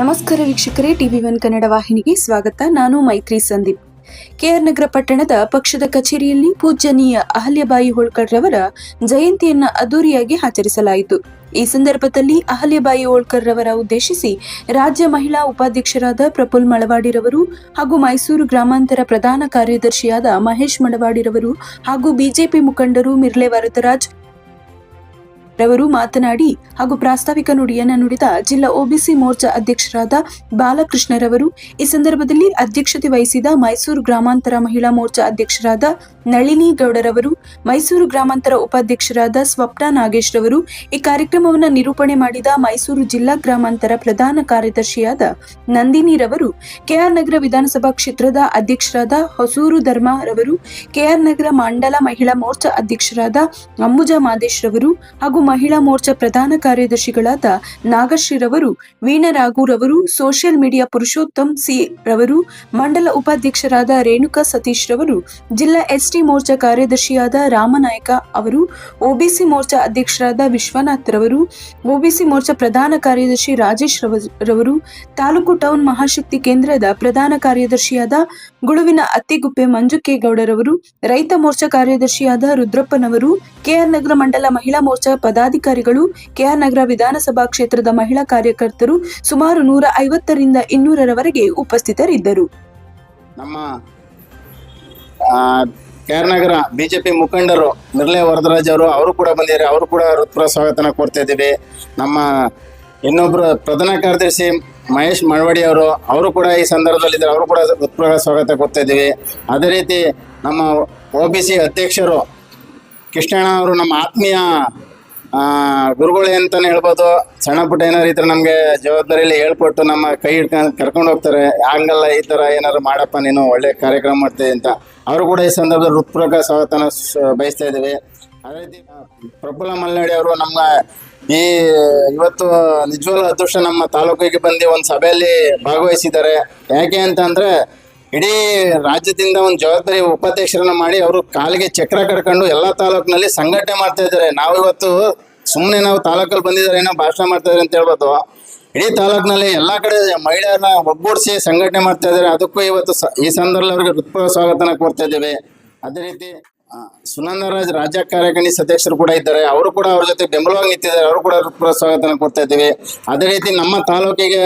ನಮಸ್ಕಾರ ವೀಕ್ಷಕರೇ, TV one Kannada ವಾಹಿನಿಗೆ ಸ್ವಾಗತ. ನಾನು ಮೈತ್ರಿ ಸಂದೀಪ್. ಕೆಆರ್ ನಗರ ಪಟ್ಟಣದ ಪಕ್ಷದ ಕಚೇರಿಯಲ್ಲಿ ಪೂಜ್ಯನೀಯ ಅಹಲ್ಯಬಾಯಿ ಹೋಳ್ಕರ್ ರವರ ಜಯಂತಿಯನ್ನ ಅದ್ದೂರಿಯಾಗಿ ಆಚರಿಸಲಾಯಿತು. ಈ ಸಂದರ್ಭದಲ್ಲಿ ಅಹಲ್ಯಬಾಯಿ ಹೋಳ್ಕರ್ ರವರ ಉದ್ದೇಶಿಸಿ ರಾಜ್ಯ ಮಹಿಳಾ ಉಪಾಧ್ಯಕ್ಷರಾದ ಪ್ರಫುಲ್ ಮಳವಾಡಿರವರು ಹಾಗೂ ಮೈಸೂರು ಗ್ರಾಮಾಂತರ ಪ್ರಧಾನ ಕಾರ್ಯದರ್ಶಿಯಾದ ಮಹೇಶ್ ಮಳವಾಡಿರವರು ಹಾಗೂ ಬಿಜೆಪಿ ಮುಖಂಡರು ಮಿರ್ಲೆ ವರದರಾಜ್ ರವರು ಮಾತನಾಡಿ ಹಾಗೂ ಪ್ರಾಸ್ತಾವಿಕ ನುಡಿಯನ್ನ ನುಡಿದ ಜಿಲ್ಲಾ ಒಬಿಸಿ ಮೋರ್ಚಾ ಅಧ್ಯಕ್ಷರಾದ ಬಾಲಕೃಷ್ಣರವರು, ಈ ಸಂದರ್ಭದಲ್ಲಿ ಅಧ್ಯಕ್ಷತೆ ವಹಿಸಿದ ಮೈಸೂರು ಗ್ರಾಮಾಂತರ ಮಹಿಳಾ ಮೋರ್ಚಾ ಅಧ್ಯಕ್ಷರಾದ ನಳಿನಿ ಗೌಡರವರು, ಮೈಸೂರು ಗ್ರಾಮಾಂತರ ಉಪಾಧ್ಯಕ್ಷರಾದ ಸ್ವಪ್ನ ನಾಗೇಶ್ ರವರು ಈ ಕಾರ್ಯಕ್ರಮವನ್ನು ನಿರೂಪಣೆ ಮಾಡಿದ ಮೈಸೂರು ಜಿಲ್ಲಾ ಗ್ರಾಮಾಂತರ ಪ್ರಧಾನ ಕಾರ್ಯದರ್ಶಿಯಾದ ನಂದಿನಿ ರವರು ಕೆಆರ್ ನಗರ ವಿಧಾನಸಭಾ ಕ್ಷೇತ್ರದ ಅಧ್ಯಕ್ಷರಾದ ಹೊಸೂರು ಧರ್ಮ ರವರು ಕೆಆರ್ ನಗರ ಮಂಡಲ ಮಹಿಳಾ ಮೋರ್ಚಾ ಅಧ್ಯಕ್ಷರಾದ ಅಂಬುಜಾ ಮಾದೇಶ್ ರವರು ಹಾಗೂ ಮಹಿಳಾ ಮೋರ್ಚಾ ಪ್ರಧಾನ ಕಾರ್ಯದರ್ಶಿಗಳಾದ ನಾಗಶ್ರೀರವರು, ವೀಣಾ ರಾಘುರವರು, ಸೋಷಿಯಲ್ ಮೀಡಿಯಾ ಪುರುಷೋತ್ತಮ್ ಸಿ ರವರು, ಮಂಡಲ ಉಪಾಧ್ಯಕ್ಷರಾದ ರೇಣುಕಾ ಸತೀಶ್ ರವರು ಜಿಲ್ಲಾ ಎಸ್ಟಿ ಮೋರ್ಚಾ ಕಾರ್ಯದರ್ಶಿಯಾದ ರಾಮನಾಯ್ಕ ಅವರು, ಒಬಿಸಿ ಮೋರ್ಚಾ ಅಧ್ಯಕ್ಷರಾದ ವಿಶ್ವನಾಥ್ ರವರು, ಒಬಿಸಿ ಮೋರ್ಚಾ ಪ್ರಧಾನ ಕಾರ್ಯದರ್ಶಿ ರಾಜೇಶ್ ರವ- ರವರು, ತಾಲೂಕು ಟೌನ್ ಮಹಾಶಕ್ತಿ ಕೇಂದ್ರದ ಪ್ರಧಾನ ಕಾರ್ಯದರ್ಶಿಯಾದ ಗುಳುವಿನ ಅತ್ತಿಗುಪ್ಪೆ ಮಂಜುಕೇಗೌಡರವರು, ರೈತ ಮೋರ್ಚಾ ಕಾರ್ಯದರ್ಶಿಯಾದ ರುದ್ರಪ್ಪನವರು, ಕೆಆರ್ ನಗರ ಮಂಡಲ ಮಹಿಳಾ ಮೋರ್ಚಾ ಪದಾಧಿಕಾರಿಗಳು, ಕೆಆರ್ ನಗರ ವಿಧಾನಸಭಾ ಕ್ಷೇತ್ರದ ಮಹಿಳಾ ಕಾರ್ಯಕರ್ತರು ಸುಮಾರು ನೂರ ಐವತ್ತರಿಂದ ಇನ್ನೂರರವರೆಗೆ ಉಪಸ್ಥಿತರಿದ್ದರು. ನಮ್ಮ ನಗರ ಬಿಜೆಪಿ ಮುಖಂಡರು ನಿರ್ಲಯ ವರದರಾಜ್ ಅವರು ಅವರು ಕೂಡ ಬಂದಿದ್ದಾರೆ. ಅವರು ಕೂಡ ಹೃತ್ಪೂರ್ವ ಸ್ವಾಗತನ ಕೊಡ್ತಾ ಇದ್ದೀವಿ. ನಮ್ಮ ಇನ್ನೊಬ್ಬರು ಪ್ರಧಾನ ಕಾರ್ಯದರ್ಶಿ ಮಹೇಶ್ ಮಳವಡಿ ಅವರು ಅವರು ಕೂಡ ಈ ಸಂದರ್ಭದಲ್ಲಿದ್ದಾರೆ. ಅವರು ಕೂಡ ಹೃತ್ಪೂರ್ವ ಸ್ವಾಗತ ಕೊಡ್ತಾ ಇದ್ದೀವಿ. ಅದೇ ರೀತಿ ನಮ್ಮ ಒ ಬಿ ಸಿ ಅಧ್ಯಕ್ಷರು ಕೃಷ್ಣಣ್ಣ ಅವರು ನಮ್ಮ ಆತ್ಮೀಯ ಗುರುಗಳೇ ಅಂತಲೇ ಹೇಳ್ಬೋದು. ಸಣ್ಣ ಪುಟ್ಟ ಏನಾರು ಇದ್ರೆ ನಮಗೆ ಜವಾಬ್ದಾರಿಯಲ್ಲಿ ಹೇಳ್ಕೊಟ್ಟು ನಮ್ಮ ಕೈ ಹಿಡ್ಕೊಂಡು ಕರ್ಕೊಂಡು ಹೋಗ್ತಾರೆ. ಹಂಗಲ್ಲ ಈ ಥರ ಏನಾದ್ರು ಮಾಡಪ್ಪ ನೀನು, ಒಳ್ಳೆ ಕಾರ್ಯಕ್ರಮ ಮಾಡ್ತೀವಿ ಅಂತ. ಅವರು ಕೂಡ ಈ ಸಂದರ್ಭದಲ್ಲಿ ಹೃತ್ಪೂರ್ವಕ ಸ್ವಾಗತನ ಬಯಸ್ತಾ ಇದ್ದೇವೆ. ಅದೇ ರೀತಿ ಪ್ರಫುಲ್ಲ ಮಲ್ನಾಡಿ ಅವರು ನಮ್ಮ ಈ ಇವತ್ತು ನಿಜವಾಗ್ಲೂ ಅದೃಷ್ಟ ನಮ್ಮ ತಾಲೂಕಿಗೆ ಬಂದು ಒಂದು ಸಭೆಯಲ್ಲಿ ಭಾಗವಹಿಸಿದ್ದಾರೆ. ಯಾಕೆ ಅಂತ ಅಂದ್ರೆ ಇಡೀ ರಾಜ್ಯದಿಂದ ಒಂದು ಜವಾಬ್ದಾರಿ ಉಪಾಧ್ಯಕ್ಷರನ್ನ ಮಾಡಿ ಅವರು ಕಾಲಿಗೆ ಚಕ್ರ ಕಟ್ಕೊಂಡು ಎಲ್ಲ ತಾಲೂಕಿನಲ್ಲಿ ಸಂಘಟನೆ ಮಾಡ್ತಾ ಇದ್ದಾರೆ. ನಾವು ಇವತ್ತು ಸುಮ್ಮನೆ ನಾವು ತಾಲೂಕಲ್ಲಿ ಬಂದಿದ್ದಾರೆ, ಏನೋ ಭಾಷಣ ಮಾಡ್ತಾ ಇದ್ದಾರೆ ಅಂತ ಹೇಳ್ಬೋದು. ಇಡೀ ತಾಲೂಕಿನಲ್ಲಿ ಎಲ್ಲ ಕಡೆ ಮಹಿಳೆಯರನ್ನ ಒಗ್ಗೂಡಿಸಿ ಸಂಘಟನೆ ಮಾಡ್ತಾ ಇದ್ದಾರೆ. ಅದಕ್ಕೂ ಇವತ್ತು ಈ ಸಂದರ್ಭದಲ್ಲಿ ಅವರಿಗೆ ಹೃತ್ಪೂರ್ವ ಸ್ವಾಗತನ ಕೋರ್ತಾ ಇದ್ದೇವೆ. ಅದೇ ರೀತಿ ಸುನಂದರಾಜ್ ರಾಜ್ಯ ಕಾರ್ಯಕಾರಿಣಿ ಸದಸ್ಯರು ಕೂಡ ಇದ್ದಾರೆ. ಅವರು ಕೂಡ ಅವ್ರ ಜೊತೆ ಬೆಂಬಲವಾಗಿ ನಿಂತಿದ್ದಾರೆ. ಅವರು ಕೂಡ ಹೃತ್ಪೂರ್ವ ಸ್ವಾಗತನ ಕೊಡ್ತಾ ಇದ್ದೇವೆ. ಅದೇ ರೀತಿ ನಮ್ಮ ತಾಲೂಕಿಗೆ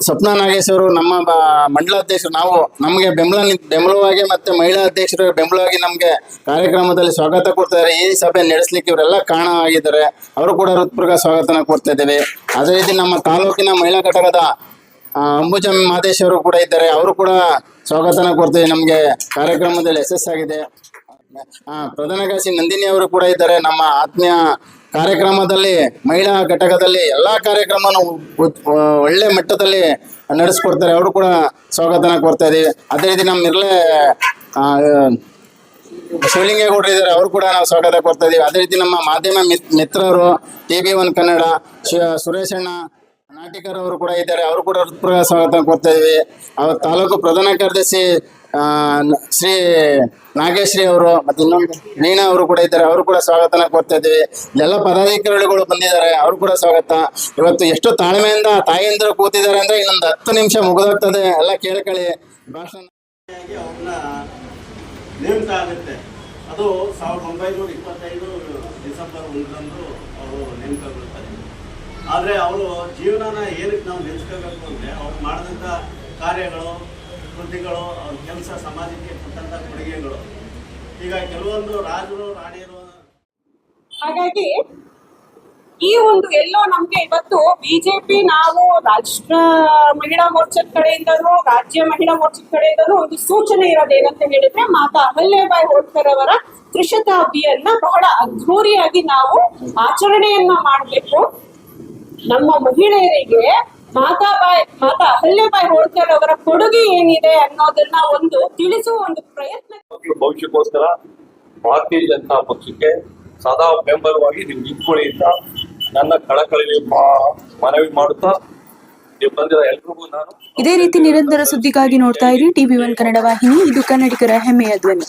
ಸ್ವಪ್ನ ನಾಗೇಶ್ ಅವರು, ನಮ್ಮ ಬ- ಮಂಡಲಾಧ್ಯಕ್ಷರು ನಾವು ನಮಗೆ ಬೆಂಬಲ ಬೆಂಬಲವಾಗಿ ಮತ್ತೆ ಮಹಿಳಾ ಅಧ್ಯಕ್ಷರು ಬೆಂಬಲವಾಗಿ ನಮಗೆ ಕಾರ್ಯಕ್ರಮದಲ್ಲಿ ಸ್ವಾಗತ ಕೊಡ್ತಾರೆ. ಈ ಸಭೆ ನಡೆಸಲಿಕ್ಕೆ ಇವರೆಲ್ಲ ಕಾರಣ ಆಗಿದ್ದಾರೆ. ಅವರು ಕೂಡ ಹೃತ್ಪೂರ್ವಕ ಸ್ವಾಗತನ ಕೊಡ್ತಾ ಇದ್ದೇವೆ. ಅದೇ ರೀತಿ ನಮ್ಮ ತಾಲೂಕಿನ ಮಹಿಳಾ ಘಟಕದ ಅಂಬುಜ ಮಹದೇಶ್ವರು ಮಾದೇಶ್ ಅವರು ಕೂಡ ಇದ್ದಾರೆ. ಅವರು ಕೂಡ ಸ್ವಾಗತನ ಕೊಡ್ತೇವೆ ನಮಗೆ ಕಾರ್ಯಕ್ರಮದಲ್ಲಿ ಯಶಸ್ಸಾಗಿದೆ. ಪ್ರಧಾನ ಕಾರ್ಯದರ್ಶಿ ನಂದಿನಿ ಅವರು ಕೂಡ ಇದ್ದಾರೆ. ನಮ್ಮ ಆತ್ಮೀಯ ಕಾರ್ಯಕ್ರಮದಲ್ಲಿ ಮಹಿಳಾ ಘಟಕದಲ್ಲಿ ಎಲ್ಲ ಕಾರ್ಯಕ್ರಮ ಒಳ್ಳೆ ಮಟ್ಟದಲ್ಲಿ ನಡೆಸ್ಕೊಡ್ತಾರೆ. ಅವರು ಕೂಡ ಸ್ವಾಗತನ ಕೊಡ್ತಾ ಇದ್ದೀವಿ. ಅದೇ ರೀತಿ ನಮ್ಮ ನಿರ್ಲೆ ಆ, ಶಿವಲಿಂಗೇಗೌಡರು ಇದ್ದಾರೆ. ಅವರು ಕೂಡ ನಾವು ಸ್ವಾಗತ ಕೊಡ್ತಾ ಇದೀವಿ ಅದೇ ರೀತಿ ನಮ್ಮ ಮಾಧ್ಯಮ ಮಿತ್- ಮಿತ್ರರು ಟಿ ವಿ ಒನ್ ಕನ್ನಡ ಶಿ- ಸುರೇಶ್ ಅಣ್ಣ ನಾಟಿಕರ್ ಅವರು ಕೂಡ ಇದ್ದಾರೆ. ಅವರು ಕೂಡ ಹೃತ್ಪೂರ್ವಕ ಸ್ವಾಗತ ಕೊಡ್ತಾ ಇದೀವಿ ಅವ್ರ ತಾಲೂಕು ಪ್ರಧಾನ ಕಾರ್ಯದರ್ಶಿ ಶ್ರೀ ನಾಗೇಶ್ರೀ ಅವರು ಮತ್ತೆ ಇನ್ನೊಂದು ನೀನಾ ಅವರು ಕೂಡ ಇದ್ದಾರೆ. ಅವರು ಕೂಡ ಸ್ವಾಗತನ ಕೊಡ್ತಾ ಇದ್ದೀವಿ. ಇಲ್ಲೆಲ್ಲ ಪದಾಧಿಕಾರಿಗಳು ಬಂದಿದ್ದಾರೆ. ಅವರು ಕೂಡ ಸ್ವಾಗತ. ಇವತ್ತು ಎಷ್ಟು ತಾಳ್ಮೆಯಿಂದ ತಾಯಿಯಂದರು ಕೂತಿದ್ದಾರೆ ಅಂದ್ರೆ ಇನ್ನೊಂದು ಹತ್ತು ನಿಮಿಷ ಮುಗಿದೋಗ್ತದೆ. ಎಲ್ಲ ಕೇಳ್ಕೊಳ್ಳಿ ಭಾಷಣ. ನೇಮಕ ಆಗುತ್ತೆ. ಅದು ಸಾವಿರದ ಒಂಬೈನೂರ ಇಪ್ಪತ್ತೈದು ಡಿಸೆಂಬರ್ ಒಂದರಂದು ಅವರು ನೇಮಕಗೊಳ್ತಾರೆ ಆದರೆ ಅವರು ಜೀವನನ ಏನಕ್ಕೆ ನಾವು ನೆನೆಸ್ಕೋಬೇಕು ಅಂದರೆ ಅವ್ರು ಮಾಡಿದಂಥ ಕಾರ್ಯಗಳು ಕೃತಿಗಳು ಅವ್ರ ಕೆಲಸ ಸಮಾಜಕ್ಕೆ ಕೊಟ್ಟಂತ ಕೊಡುಗೆಗಳು. ಈಗ ಕೆಲವೊಂದು ರಾಜರು, ರಾಣಿಯರು ಹಾಗಾಗಿ ಈ ಒಂದು ಎಲ್ಲೋ ನಮ್ಗೆ ಇವತ್ತು ಬಿಜೆಪಿ ನಾವು ರಾಷ್ಟ್ರ ಮಹಿಳಾ ಮೋರ್ಚದ ಕಡೆಯಿಂದಲೂ ರಾಜ್ಯ ಮಹಿಳಾ ಮೋರ್ಚದ ಕಡೆಯಿಂದನೂ ಒಂದು ಸೂಚನೆ ಇರೋದೇನಂತ ಹೇಳಿದ್ರೆ ಮಾತಾ ಅಹಲ್ಯಬಾಯಿ ಹೋಳ್ಕರ್ ಅವರ ತ್ರಿಶತಾಬ್ದಿಯನ್ನ ಬಹಳ ಅದ್ಧೂರಿಯಾಗಿ ನಾವು ಆಚರಣೆಯನ್ನ ಮಾಡಬೇಕು. ನಮ್ಮ ಮಹಿಳೆಯರಿಗೆ ಮಾತಾಬಾಯಿ ಮಾತಾ ಅಹಲ್ಯಬಾಯಿ ಹೋಳ್ಕರ್ ಅವರ ಕೊಡುಗೆ ಏನಿದೆ ಅನ್ನೋದನ್ನ ಒಂದು ತಿಳಿಸುವ ಒಂದು ಪ್ರಯತ್ನ. ಮಕ್ಕಳ ಭವಿಷ್ಯಕ್ಕೋಸ್ಕರ ಭಾರತೀಯ ಜನತಾ ಪಕ್ಷಕ್ಕೆ ಸದಾ ಬೆಂಬಲವಾಗಿ ನೀವು ನಿಂತ್ಕೊಳ್ಳಿ ಅಂತ ನನ್ನ ಕಳಕಳಿ ಮನವಿ ಮಾಡುತ್ತಾ ನೀವು ಬಂದಿರೋ ನಾನು ಇದೇ ರೀತಿ ನಿರಂತರ ಸುದ್ದಿಗಾಗಿ ನೋಡ್ತಾ ಇರಿ. ಟಿವಿ ಒನ್ ಕನ್ನಡ ವಾಹಿನಿ ಇದು ಕನ್ನಡಿಗರ ಹೆಮ್ಮೆಯ ಧ್ವನಿ.